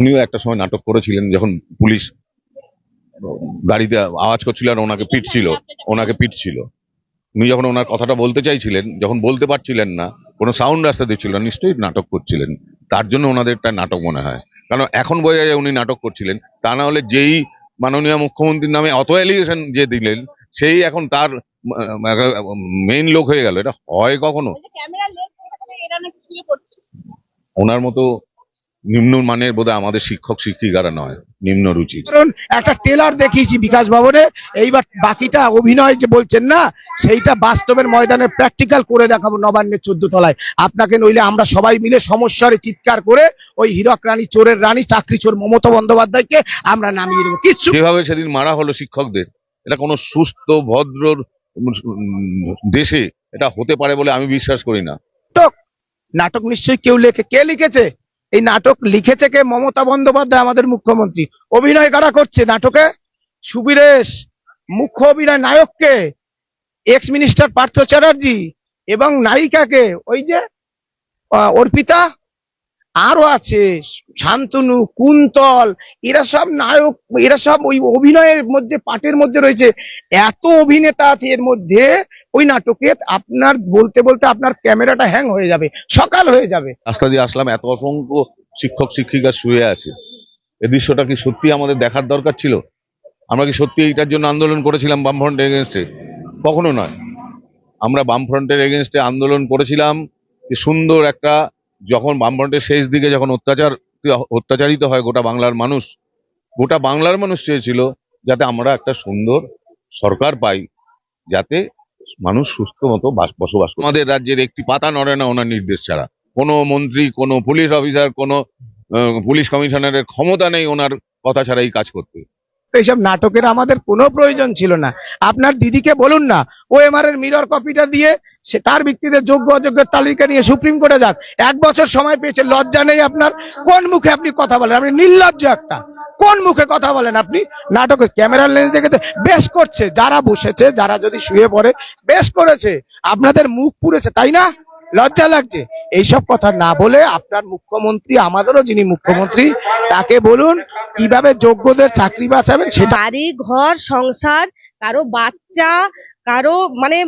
উনিও একটা সময় নাটক করেছিলেন যখন পুলিশ গাড়িতে আওয়াজ করছিল আর ওনাকে পিটছিল ওনাকে পিটছিল উনি যখন ওনার কথাটা বলতে চাইছিলেন যখন বলতে পারছিলেন না কোনো সাউন্ড রাস্তা দিচ্ছিল না নিশ্চয়ই নাটক করছিলেন। তার জন্য ওনাদের একটা নাটক মনে হয়। কারণ এখন বোঝা যায় উনি নাটক করছিলেন। তা না হলে যেই মাননীয় মুখ্যমন্ত্রীর নামে অত অ্যালিগেশন যে দিলেন সেই এখন তার মেইন লোক হয়ে গেল। এটা হয় কখনো? ওনার মতো নিম্ন মানের বোধহয় আমাদের শিক্ষক শিক্ষিকারা নয় নিম্ন রুচি কারণ একটা টেলার দেখিয়েছি বিকাশ ভবনে এইবার বাকিটা অভিনয় যে বলছেন না সেইটা বাস্তবের ময়দানে প্র্যাকটিক্যাল করে দেখাবো নবান্নের চোদ্দ তলায়। আপনাকে নইলে আমরা সবাই মিলে সমস্যারে চিৎকার করে ওই হীরক রানী চোরের রানী চাকরি চোর মমতা বন্দ্যোপাধ্যায়কে আমরা নামিয়ে দেবো। কিচ্ছু যেভাবে সেদিন মারা হলো শিক্ষকদের এটা কোনো সুস্থ ভদ্র দেশে এটা হতে পারে বলে আমি বিশ্বাস করি না। নাটক নিশ্চয়ই কেউ লেখে। কে লিখেছে? এই নাটক লিখেছে কে মমতা বন্দ্যোপাধ্যায়, আমাদের মুখ্যমন্ত্রী। অভিনয় কারা করছে নাটকে? সুবীরেশ, মুখ্য অভিনয় নায়ককে এক্স মিনিস্টার পার্থ চ্যাটার্জি এবং নায়িকাকে, ওই যে অর্পিতা। আরও আছে, শান্তনু, কুন্তল, এরা সব নায়ক, এরা সব ওই অভিনয়ের মধ্যে পাটের মধ্যে রয়েছে। এত অভিনেতা আছে এর মধ্যে ওই নাটকে আপনার বলতে বলতে আপনার ক্যামেরাটা হ্যাং হয়ে যাবে, সকাল হয়ে যাবে। রাস্তা দিয়ে আসলাম, এত অসংখ্য শিক্ষক, শিক্ষিকা শুয়ে আছে। এ দৃশ্যটা কি সত্যি আমাদের দেখার দরকার ছিল? আমরা কি সত্যি এইটার জন্য আন্দোলন করেছিলাম বামফ্রন্টের এগেনস্টে কখনো নয়। আমরা বামফ্রন্টের এগেনস্টে আন্দোলন করেছিলাম সুন্দর একটা, যখন বামফ্রন্টের শেষ দিকে যখন অত্যাচার, অত্যাচারিত হয় গোটা বাংলার মানুষ, গোটা বাংলার মানুষ চেয়েছিল যাতে আমরা একটা সুন্দর সরকার পাই, যাতে মানুষ সুস্থ মতো বসবাস করে। আমাদের রাজ্যের একটি পাতা নড়ে না ওনার নির্দেশ ছাড়া। কোনো মন্ত্রী কোনো পুলিশ অফিসার কোনো পুলিশ কমিশনারের ক্ষমতা নেই ওনার কথা ছাড়া এই কাজ করতে। এইসব নাটকের আমাদের কোনো প্রয়োজন ছিল না। আপনার দিদিকে বলুন না ও এমআর এর মিরর কপিটা দিয়ে সে তার ভিত্তিতে যোগ্য অযোগ্যের তালিকা নিয়ে সুপ্রিম কোর্টে যাক। এক বছর সময় পেয়েছে লজ্জা নেই আপনার। কোন মুখে আপনি কথা বলেন? আপনি নির্লজ্জ একটা। কোন মুখে কথা বলেন আপনি? নাটকে ক্যামেরার লেন্স দেখে বেশ করছে, যারা বসেছে, যারা যদি শুয়ে পড়ে, বেশ করেছে। আপনাদের মুখ পুড়েছে, তাই না? লজ্জা লাগছে। এইসব কথা না বলে আপনার মুখ্যমন্ত্রী, আমাদেরও যিনি মুখ্যমন্ত্রী, তাকে বলুন, কীভাবে যোগ্যদের চাকরি বাঁচাবেন সেটা বাড়ি, ঘর, সংসার, কারও বাচ্চা কারও মানে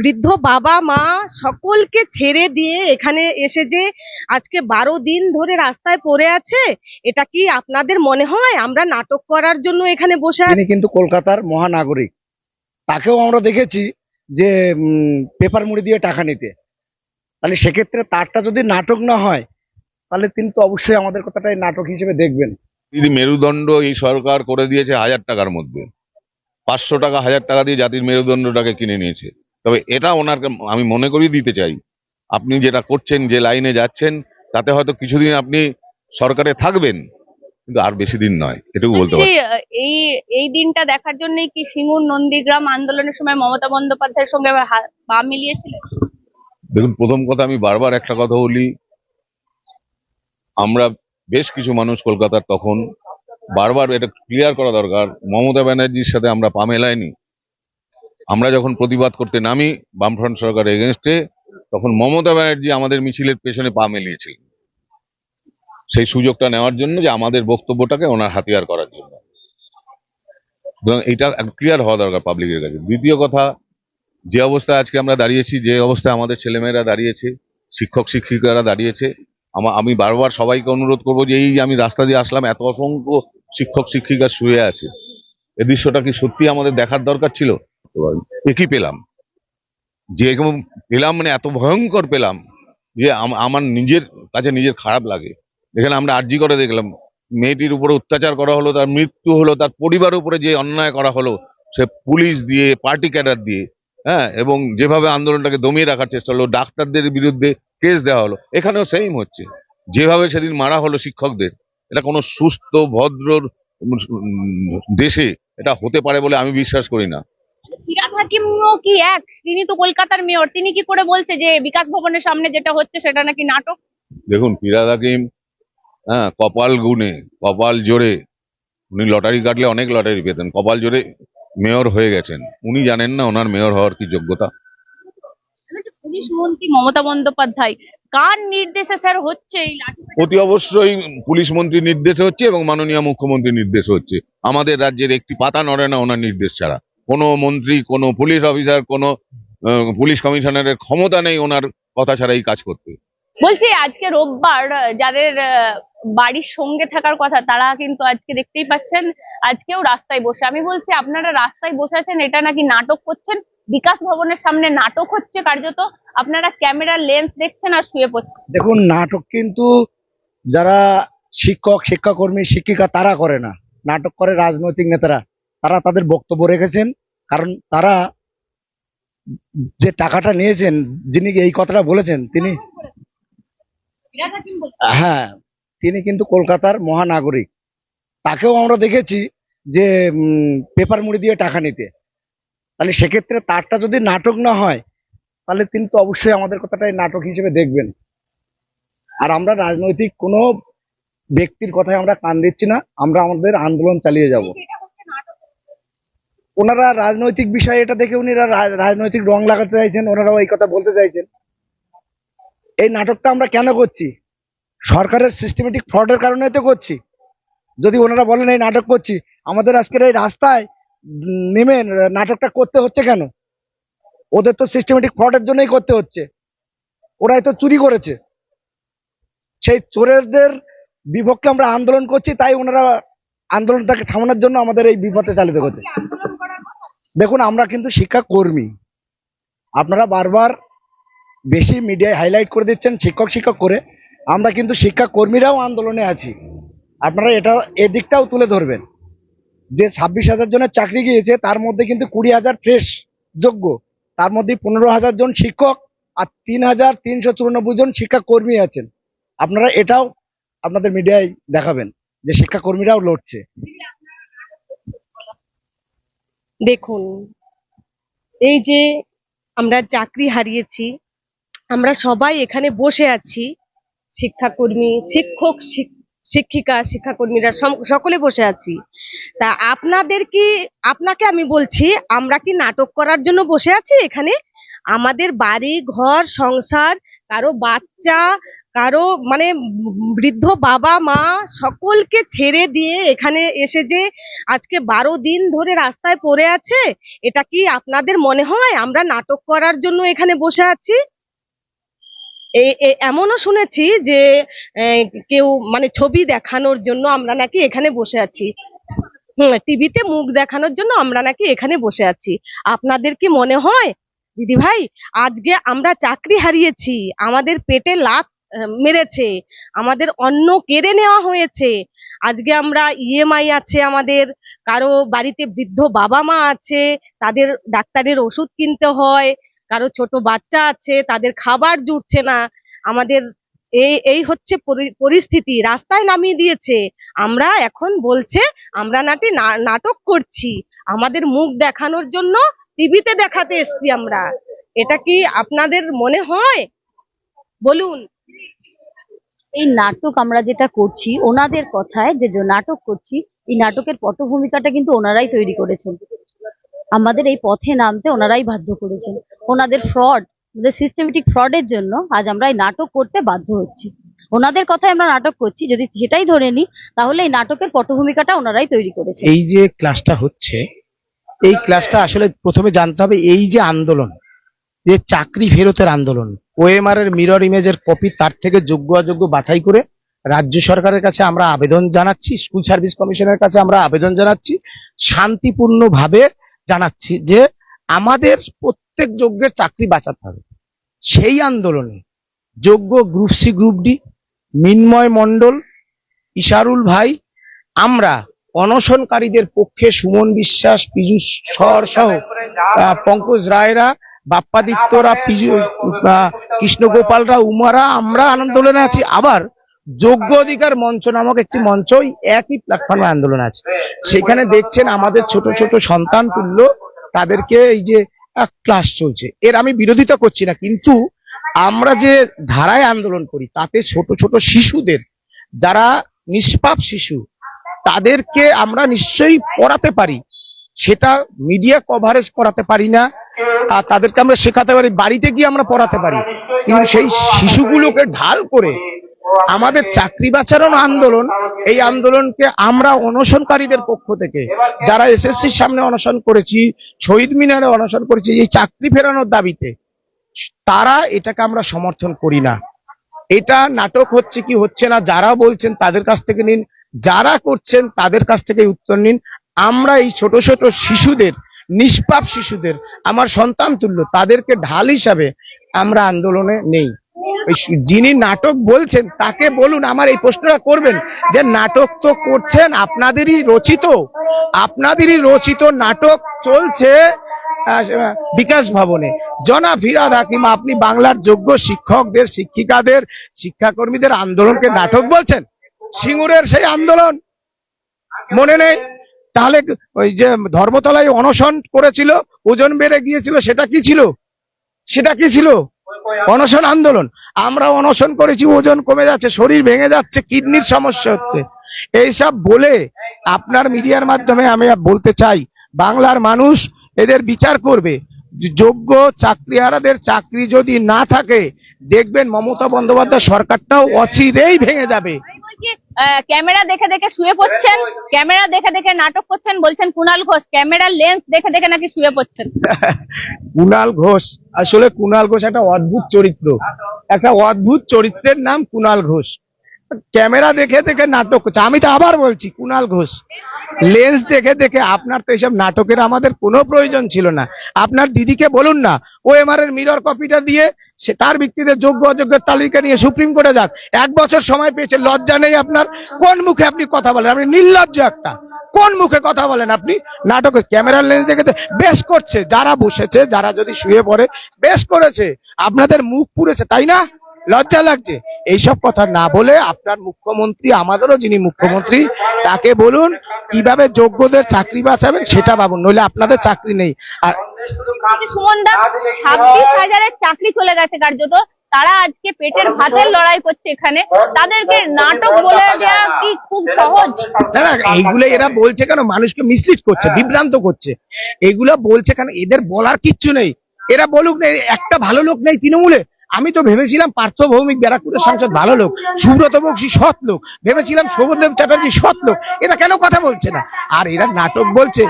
বৃদ্ধ বাবা মা সকলকে ছেড়ে দিয়ে এখানে এসে যে আজকে বারো দিন ধরে রাস্তায় পড়ে আছে এটা কি আপনাদের মনে হয়? আমরা নাটক করার জন্য এখানে বসে আছি? কিন্তু কলকাতার মহানাগরিক। তাকেও আমরা দেখেছি যে পেপার মুড়ি দিয়ে টাকা নিতে। তাহলে সেক্ষেত্রে তারটা যদি নাটক না হয় তাহলে তিনি তো অবশ্যই আমাদের কথাটাই নাটক হিসেবে দেখবেন। যদি মেরুদণ্ড এই সরকার করে দিয়েছে হাজার টাকার মধ্যে। পাঁচশো টাকা হাজার টাকা দিয়ে জাতির মেরুদণ্ডটাকে কিনে নিয়েছে। তবে এটা ওনাকে আমি মনে করিয়ে দিতে চাই। আপনি যেটা করছেন যে লাইনে যাচ্ছেন তাতে হয়তো কিছুদিন আপনি সরকারে থাকবেন কিন্তু আর বেশি দিন নয়। এটুকু বলতে পারি এই এই দিনটা দেখার জন্যই কি সিঙ্গুর নন্দীগ্রাম আন্দোলনের সময় মমতা বন্দ্যোপাধ্যায়ের সঙ্গে পা মিলিয়েছিলেন? দেখুন প্রথম কথা আমি বারবার একটা কথা বলি। আমরা বেশ কিছু মানুষ কলকাতার তখন বারবার এটা ক্লিয়ার করা দরকার। মমতা ব্যানার্জির সাথে আমরা পা মেলাইনি। আমরা যখন প্রতিবাদ করতে নামি বামফ্রন্ট সরকারের এগেনস্টে তখন মমতা ব্যানার্জি আমাদের মিছিলের পেছনে পা মেলিয়েছিলেন। সেই সুযোগটা নেওয়ার জন্য যে আমাদের বক্তব্যটাকে ওনার হাতিয়ার করার জন্য। এটা ক্লিয়ার হওয়া দরকার পাবলিকের কাছে। দ্বিতীয় কথা, যে অবস্থায় আজকে আমরা দাঁড়িয়েছি, যে অবস্থায় আমাদের ছেলেমেয়েরা দাঁড়িয়েছে, শিক্ষক শিক্ষিকারা দাঁড়িয়েছে, আমি বারবার সবাইকে অনুরোধ করব যে এই আমি রাস্তা দিয়ে আসলাম, এত অসংখ্য শিক্ষক, শিক্ষিকা শুয়ে আছে। এ দৃশ্যটা কি সত্যি আমাদের দেখার দরকার ছিল? একই পেলাম। যে পেলাম মানে এত ভয়ঙ্কর পেলাম যে আম- আমার নিজের কাছে নিজের খারাপ লাগে। এখানে আমরা আর্জি করে দেখলাম, মেয়েটির উপরে অত্যাচার করা হলো, তার মৃত্যু হলো, তার পরিবারের উপরে যে অন্যায় করা হলো, সে পুলিশ দিয়ে, পার্টি ক্যাডার দিয়ে হ্যাঁ এবং যেভাবে আন্দোলনটাকে দমিয়ে রাখার চেষ্টা হলো, ডাক্তারদের বিরুদ্ধে কেস দেওয়া হলো, এখানেও সেম হচ্ছে। যেভাবে সেদিন মারা হলো শিক্ষকদের এটা কোনো সুস্থ ভদ্র দেশে এটা হতে পারে বলে আমি বিশ্বাস করি না। ফিরাদ হাকিমও কি এক? তিনি তো কলকাতার মেয়র। তিনি কি করে বলছে যে বিকাশ ভবনের সামনে যেটা হচ্ছে সেটা নাকি নাটক? দেখুন ফিরাদ হাকিম হ্যাঁ কপাল গুনে কপাল জোরে উনি লটারি কাটলে অনেক লটারি পেতেন। কপাল জোরে মেয়র হয়ে গেছেন। উনি জানেন না ওনার মেয়র হওয়ার কি যোগ্যতা। পুলিশ মন্ত্রী মমতা বন্দ্যোপাধ্যায় কার নির্দেশে স্যার হচ্ছে এই লাঠি অতি অবশ্যই পুলিশ মন্ত্রীর নির্দেশে হচ্ছে এবং মাননীয় মুখ্যমন্ত্রীর নির্দেশে হচ্ছে। আমাদের রাজ্যের একটি পাতা নড়ে না ওনার নির্দেশ ছাড়া। কোনো মন্ত্রী কোনো পুলিশ অফিসার কোনো পুলিশ কমিশনারের ক্ষমতা নেই ওনার কথা ছাড়া এই কাজ করতে। বলছি আজকে রোববার যাদের বাড়ির সঙ্গে থাকার কথা তারা কিন্তু আজকে দেখতেই পাচ্ছেন আজকেও রাস্তায় বসে। আমি বলছি আপনারা রাস্তায় বসে আছেন এটা নাকি নাটক করছেন? বিকাশ ভবনের সামনে নাটক হচ্ছে কার্যত। আপনারা ক্যামেরার লেন্স দেখছেন আর শুয়ে পড়ছেন। দেখুন নাটক কিন্তু যারা শিক্ষক শিক্ষাকর্মী শিক্ষিকা তারা করে না। নাটক করে রাজনৈতিক নেতারা। তারা তাদের বক্তব্য রেখেছেন কারণ তারা যে টাকাটা নিয়েছেন যিনি এই কথাটা বলেছেন তিনি হ্যাঁ তিনি কিন্তু কলকাতার মহানাগরিক। তাকেও আমরা দেখেছি যে পেপার মুড়ি দিয়ে টাকা নিতে। তাহলে সেক্ষেত্রে তারটা যদি নাটক না হয় তাহলে তিনি তো অবশ্যই আমাদের কথাটাই নাটক হিসেবে দেখবেন। আর আমরা রাজনৈতিক কোনো ব্যক্তির কথায় আমরা কান দিচ্ছি না আমরা আমাদের আন্দোলন চালিয়ে যাব। ওনারা রাজনৈতিক বিষয়ে এটা দেখে উনিরা রাজনৈতিক রং লাগাতে চাইছেন ওনারাও এই কথা বলতে চাইছেন। এই নাটকটা আমরা কেন করছি? সরকারের সিস্টেমেটিক ফ্রডের কারণে তো করছি। যদি ওনারা বলেন এই নাটক করছি আমাদের আজকের এই রাস্তায় নেমে নাটকটা করতে হচ্ছে কেন? ওদের তো সিস্টেমেটিক ফ্রডের জন্যই করতে হচ্ছে। ওরাই তো চুরি করেছে। সেই চোরেদের বিপক্ষে আমরা আন্দোলন করছি, তাই ওনারা আন্দোলনটাকে থামানোর জন্য আমাদের এই বিপদে চালিত করছে। দেখুন, আমরা কিন্তু শিক্ষা কর্মী আপনারা বারবার বেশি মিডিয়ায় হাইলাইট করে দিচ্ছেন শিক্ষক শিক্ষক করে। আমরা কিন্তু শিক্ষা কর্মীরাও আন্দোলনে আছি। আপনারা এটা এদিকটাও তুলে ধরবেন। যে ছাব্বিশ হাজার জনের চাকরি গিয়েছে, তার মধ্যে কিন্তু কুড়ি হাজার ফ্রেশ যোগ্য। তার মধ্যে পনেরো হাজার জন শিক্ষক আর তিন হাজার তিনশো চুরানব্বই জন শিক্ষা কর্মী আছেন। আপনারা এটাও আপনাদের মিডিয়ায় দেখাবেন যে শিক্ষা কর্মীরাও লড়ছে। দেখুন, এই যে আমরা চাকরি হারিয়েছি, আমরা সবাই এখানে বসে আছি, শিক্ষাকর্মী, শিক্ষক শিক- শিক্ষিকা, শিক্ষাকর্মীরা সকলে বসে আছি। তা আপনাদের কি, আপনাকে আমি বলছি, আমরা কি নাটক করার জন্য বসে আছি এখানে? আমাদের বাড়ি, ঘর, সংসার, কারও বাচ্চা, কারও মানে বৃদ্ধ বাবা, মা সকলকে ছেড়ে দিয়ে এখানে এসে যে আজকে বারো দিন ধরে রাস্তায় পড়ে আছে, এটা কি আপনাদের মনে হয়? আমরা নাটক করার জন্য এখানে বসে আছি? এই এমনও শুনেছি যে কেউ মানে ছবি দেখানোর জন্য আমরা নাকি এখানে বসে আছি। টিভিতে মুখ দেখানোর জন্য আমরা নাকি এখানে বসে আছি। আপনাদের কি মনে হয়? দিদি ভাই, আজকে আমরা চাকরি হারিয়েছি, আমাদের পেটে লাত মেরেছে, আমাদের অন্ন কেড়ে নেওয়া হয়েছে। আজকে আমরা ইএমআই আছে আমাদের, কারও বাড়িতে বৃদ্ধ বাবা মা আছে, তাদের ডাক্তারের ওষুধ কিনতে হয় কারও ছোট বাচ্চা আছে, তাদের খাবার জুটছে না। আমাদের এই এই হচ্ছে পরি- পরিস্থিতি, রাস্তায় নামিয়ে দিয়েছে। আমরা এখন বলছে, আমরা নাটি নাটক করছি। আমাদের মুখ দেখানোর জন্য টিভিতে দেখাতে এসছি আমরা। এটা কি আপনাদের মনে হয়? বলুন। এই নাটক আমরা যেটা করছি, ওনাদের কথায় যে নাটক করছি, এই নাটকের পটভূমিকাটা কিন্তু ওনারাই তৈরি করেছেন। আমাদের এই পথে নামতে ওনারাই বাধ্য করেছেন। ওনাদের ফ্রড ওদের সিস্টেমেটিক ফ্রডের জন্য আজ আমরা এই নাটক করতে বাধ্য হচ্ছি। ওনাদের কথায় আমরা নাটক করছি, যদি সেটাই ধরে নিই, তাহলে এই নাটকের পটভূমিকাটা ওনারাই তৈরি করেছে এই যে ক্লাসটা হচ্ছে, এই ক্লাসটা আসলে প্রথমে জানতে হবে এই যে আন্দোলন, যে চাকরি ফেরতের আন্দোলন ওএমআর এর মিরর ইমেজের কপি তার থেকে যোগ্য অযোগ্য বাছাই করে রাজ্য সরকারের কাছে আমরা আবেদন জানাচ্ছি স্কুল সার্ভিস কমিশনের কাছে আমরা আবেদন জানাচ্ছি, শান্তিপূর্ণভাবে জানাচ্ছি যে আমাদের প্রত্যেক যোগ্যের চাকরি বাঁচাতে হবে। সেই আন্দোলনে যোগ্য গ্রুপ সি গ্রুপ ডি মিন্ময় মণ্ডল, ইশারুল ভাই, আমরা অনশনকারীদের পক্ষে সুমন বিশ্বাস, পীযুষ সর সহ পঙ্কজ রায়রা, বাপ্পাদিত্যরা কৃষ্ণগোপালরা, উমারা, আমরা আন্দোলনে আছি। আবার যোগ্য অধিকার মঞ্চ নামক একটি মঞ্চ একই প্ল্যাটফর্মে আন্দোলন আছে। সেখানে দেখছেন আমাদের ছোট ছোট সন্তান তুল্য, তাদেরকে এই যে ক্লাস চলছে। এর আমি বিরোধিতা করছি না, কিন্তু আমরা যে ধারায় আন্দোলন করি, তাতে ছোট ছোট শিশুদের, যারা নিষ্পাপ শিশু, তাদেরকে আমরা নিশ্চয়ই পড়াতে পারি। সেটা মিডিয়া কভারেজ করাতে পারি না, আর তাদেরকে আমরা শেখাতে পারি, বাড়িতে গিয়ে আমরা পড়াতে পারি। কিন্তু সেই শিশুগুলোকে ঢাল করে আমাদের চাকরি বাঁচানোর আন্দোলন, এই আন্দোলনকে আমরা অনশনকারীদের পক্ষ থেকে, যারা এসএসসির সামনে অনশন করেছি, শহীদ মিনারে অনশন করেছি, এই চাকরি ফেরানোর দাবিতে, তারা এটাকে আমরা সমর্থন করি না। এটা নাটক হচ্ছে কি হচ্ছে না, যারা বলছেন তাদের কাছ থেকে নিন, যারা করছেন তাদের কাছ থেকে উত্তর নিন। আমরা এই ছোট ছোট শিশুদের, নিষ্পাপ শিশুদের, আমার সন্তান তুল্য, তাদেরকে ঢাল হিসাবে আমরা আন্দোলনে নেই। যিনি নাটক বলছেন, তাকে বলুন, আমার এই প্রশ্নটা করবেন যে নাটক তো করছেন, আপনাদেরই রচিত আপনাদেরই রচিত নাটক চলছে বিকাশ ভবনে। জনা ফিরাদ হাকিম, আপনি বাংলার যোগ্য শিক্ষকদের, শিক্ষিকাদের, শিক্ষাকর্মীদের আন্দোলনকে নাটক বলছেন? সিঙ্গুরের সেই আন্দোলন? মনে নেই? তাহলে ওই যে ধর্মতলায় অনশন করেছিল, ওজন বেড়ে গিয়েছিল, সেটা কি ছিল? সেটা কি ছিল? অনশন আন্দোলন। আমরা অনশন করেছি, ওজন কমে যাচ্ছে, শরীর ভেঙে যাচ্ছে, কিডনির সমস্যা হচ্ছে। এইসব বলে আপনার মিডিয়ার মাধ্যমে আমি বলতে চাই, বাংলার মানুষ এদের বিচার করবে। যোগ্য চাকরিহারাদের চাকরি যদি না থাকে, দেখবেন মমতা বন্দ্যোপাধ্যায় সরকারটাও অচিরেই ভেঙে যাবে। ক্যামেরা দেখে দেখে শুয়ে পড়ছেন? ক্যামেরা দেখে দেখে নাটক করছেন বলছেন কুনাল ঘোষ। ক্যামেরার লেন্স দেখে দেখে নাকি শুয়ে পড়ছেন? কুনাল ঘোষ। আসলে কুনাল ঘোষ একটা অদ্ভুত চরিত্র। একটা অদ্ভুত চরিত্রের নাম কুনাল ঘোষ। ক্যামেরা দেখে দেখে নাটক করছে। আমি তো আবার বলছি কুনাল ঘোষ। লেন্স দেখে দেখে আপনার তো এইসব নাটকের আমাদের কোনো প্রয়োজন ছিল না। আপনার দিদিকে বলুন না ও এর মিরর কপিটা দিয়ে সে তার ভিত্তিতে যোগ্য অযোগ্যের তালিকা নিয়ে সুপ্রিম কোর্টে যাক। এক বছর সময় পেয়েছে, লজ্জা নেই আপনার। কোন মুখে আপনি কথা বলেন? আপনি নির্লজ্জ একটা। কোন মুখে কথা বলেন আপনি? নাটকে ক্যামেরার লেন্স দেখে বেশ করছে। যারা বসেছে, যারা যদি শুয়ে পড়ে, বেশ করেছে। আপনাদের মুখ পুড়েছে, তাই না? লজ্জা লাগছে। এইসব কথা না বলে আপনার মুখ্যমন্ত্রী আমাদেরও যিনি মুখ্যমন্ত্রী তাকে বলুন কীভাবে যোগ্যদের চাকরি বাঁচাবেন সেটা ভাবুন নইলে আপনাদের চাকরি নেই। আর ছাব্বিশ হাজারের চাকরি চলে গেছে কার্যত। তারা আজকে পেটের ভাতের লড়াই করছে এখানে। তাদেরকে নাটক বলে দেওয়া কি খুব সহজ? না না এইগুলো এরা বলছে কেন? মানুষকে মিসলিড করছে বিভ্রান্ত করছে। এগুলো বলছে কেন? এদের বলার কিচ্ছু নেই। এরা বলুক না একটা ভালো লোক নেই তৃণমূলে। আমি তো ভেবেছিলাম পার্থ ভৌমিক ব্যারাকপুরের সাংসদ ভালো লোক, সুব্রত বক্সি সৎ লোক, ভেবেছিলাম শোভদেব চ্যাটার্জি সৎ লোক, এরা কেন কথা বলছে না? আর এরা নাটক বলছে,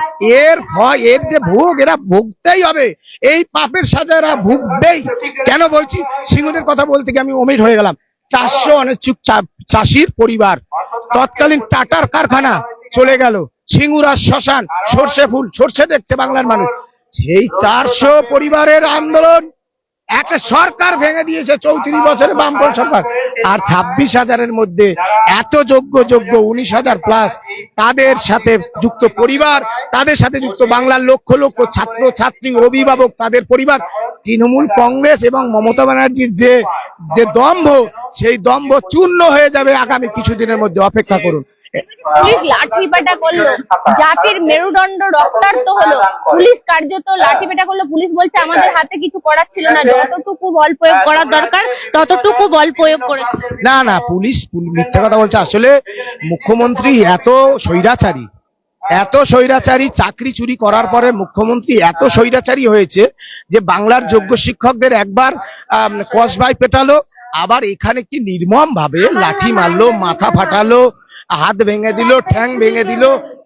এর ভয়, এর যে ভোগ, এরা ভুগতেই হবে, এই পাপের সাজা এরা ভুগবেই। কেন বলছি? সিঙ্গুরের কথা বলতে গিয়ে আমি অমিট হয়ে গেলাম। চারশো অনিচ্ছুক চাষির পরিবার, তৎকালীন টাটার কারখানা চলে গেল, সিঙ্গুরা শ্মশান, সর্ষে ফুল, সর্ষে দেখছে বাংলার মানুষ। সেই চারশো পরিবারের আন্দোলন একটা সরকার ভেঙে দিয়েছে চৌত্রিশ বছরের বামপন সরকার। আর ছাব্বিশ হাজারের মধ্যে এত যোগ্য যোগ্য উনিশ হাজার প্লাস তাদের সাথে যুক্ত পরিবার, তাদের সাথে যুক্ত বাংলার লক্ষ লক্ষ ছাত্র, ছাত্রী, অভিভাবক, তাদের পরিবার, তৃণমূল কংগ্রেস এবং মমতা ব্যানার্জির যে যে দম্ভ, সেই দম্ভ চূর্ণ হয়ে যাবে আগামী কিছুদিনের মধ্যে। অপেক্ষা করুন। পুলিশ লাঠিপেটা করল। জাতির মেরুদণ্ড রক্তাক্ত হলো। পুলিশ কার্যত লাঠিপেটা করল। পুলিশ বলছে, আমাদের হাতে কিছু করার ছিল না। যতটুকু বল প্রয়োগ করার দরকার, ততটুকু বল প্রয়োগ করেছে না না পুলিশ পুল- মিথ্যে কথা বলছে। আসলে মুখ্যমন্ত্রী এত স্বৈরাচারী এত স্বৈরাচারী চাকরি চুরি করার পরে মুখ্যমন্ত্রী এত স্বৈরাচারী হয়েছে যে বাংলার যোগ্য শিক্ষকদের একবার কসবাই পেটালো, আবার এখানে কি নির্মম ভাবে লাঠি মারলো, মাথা ফাটালো হাত ভেঙে দিল, ঠ্যাং ভেঙে দিল,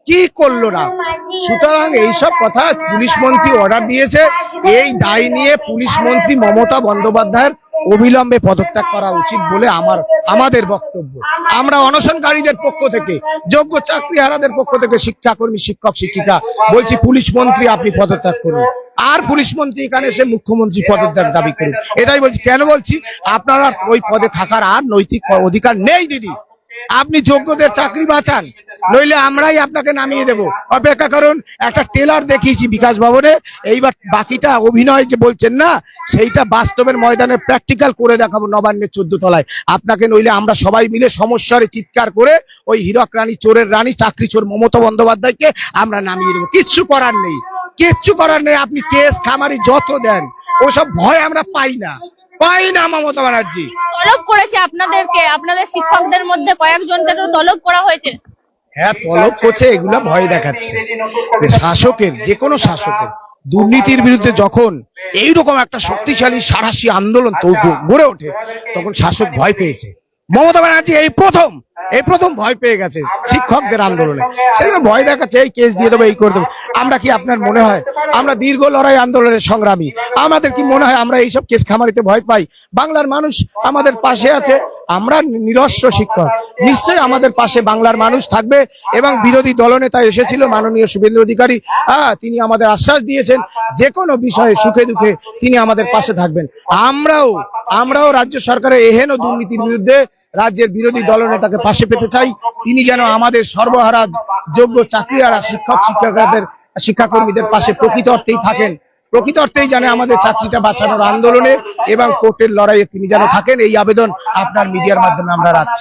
কি করল না? সুতরাং এইসব কথা পুলিশ মন্ত্রী অর্ডার দিয়েছে। এই দায় নিয়ে পুলিশ মন্ত্রী মমতা বন্দ্যোপাধ্যায়ের অবিলম্বে পদত্যাগ করা উচিত বলে আমার, আমাদের বক্তব্য। আমরা অনশনকারীদের পক্ষ থেকে, যোগ্য চাকরিহারাদের পক্ষ থেকে শিক্ষাকর্মী, শিক্ষক, শিক্ষিকা বলছি, পুলিশ মন্ত্রী আপনি পদত্যাগ করুন। আর পুলিশ মন্ত্রী এখানে এসে মুখ্যমন্ত্রী পদত্যাগ দাবি করুন। এটাই বলছি, কেন বলছি, আপনারা ওই পদে থাকার আর নৈতিক অধিকার নেই, দিদি। আপনি যোগ্যদের চাকরি বাঁচান নইলে আমরাই আপনাকে নামিয়ে দেব। অপেক্ষা করুন একটা টেলার দেখিয়েছি বিকাশ ভবনে এইবার বাকিটা অভিনয় যে বলছেন না সেইটা বাস্তবের ময়দানে প্র্যাকটিক্যাল করে দেখাবো নবান্নের চোদ্দ তলায়। আপনাকে নইলে আমরা সবাই মিলে সমস্যারে চিৎকার করে ওই হীরক রানী চোরের রানী চাকরি চোর মমতা বন্দ্যোপাধ্যায়কে আমরা নামিয়ে দেবো। কিচ্ছু করার নেই কিচ্ছু করার নেই। আপনি কেস খামারি যত দেন ওসব ভয় আমরা পাই না। পাই না মমতা ব্যানার্জি। তলব করেছে আপনাদেরকে আপনাদের শিক্ষকদের মধ্যে কয়েকজনকে তো তলব করা হয়েছে। হ্যাঁ তলব করছে এগুলো ভয় দেখাচ্ছে। শাসকের যে কোনো শাসকের দুর্নীতির বিরুদ্ধে যখন এইরকম একটা শক্তিশালী সারাশি আন্দোলন গড়ে ওঠে তখন শাসক ভয় পেয়েছে। মমতা ব্যানার্জি এই প্রথম এই প্রথম ভয় পেয়ে গেছে শিক্ষকদের আন্দোলনে। সেই জন্য ভয় দেখাচ্ছে, এই কেস দিয়ে দেবো, এই করে দেবো। আমরা কি আপনার মনে হয় আমরা দীর্ঘ লড়াই আন্দোলনের সংগ্রামী? আমাদের কি মনে হয় আমরা এইসব কেস খামারিতে ভয় পাই? বাংলার মানুষ আমাদের পাশে আছে আমরা নিরস্ব শিক্ষক। নিশ্চয়ই আমাদের পাশে বাংলার মানুষ থাকবে এবং বিরোধী দলনেতা এসেছিল, মাননীয় শুভেন্দু অধিকারী। তিনি আমাদের আশ্বাস দিয়েছেন যে কোনো বিষয়ে সুখে দুঃখে তিনি আমাদের পাশে থাকবেন। আমরাও আমরাও রাজ্য সরকারের এহেন দুর্নীতির বিরুদ্ধে রাজ্যের বিরোধী দলনেতাকে পাশে পেতে চাই। তিনি যেন আমাদের সর্বহারা যোগ্য চাকরিয়ারা শিক্ষক শিক্ষকদের শিক্ষাকর্মীদের পাশে প্রকৃত অর্থেই থাকেন। প্রকৃত অর্থেই জানে আমাদের চাকরিটা বাঁচানোর আন্দোলনে এবং কোর্টের লড়াইয়ে তিনি যেন থাকেন। এই আবেদন আপনার মিডিয়ার মাধ্যমে আমরা রাখছি।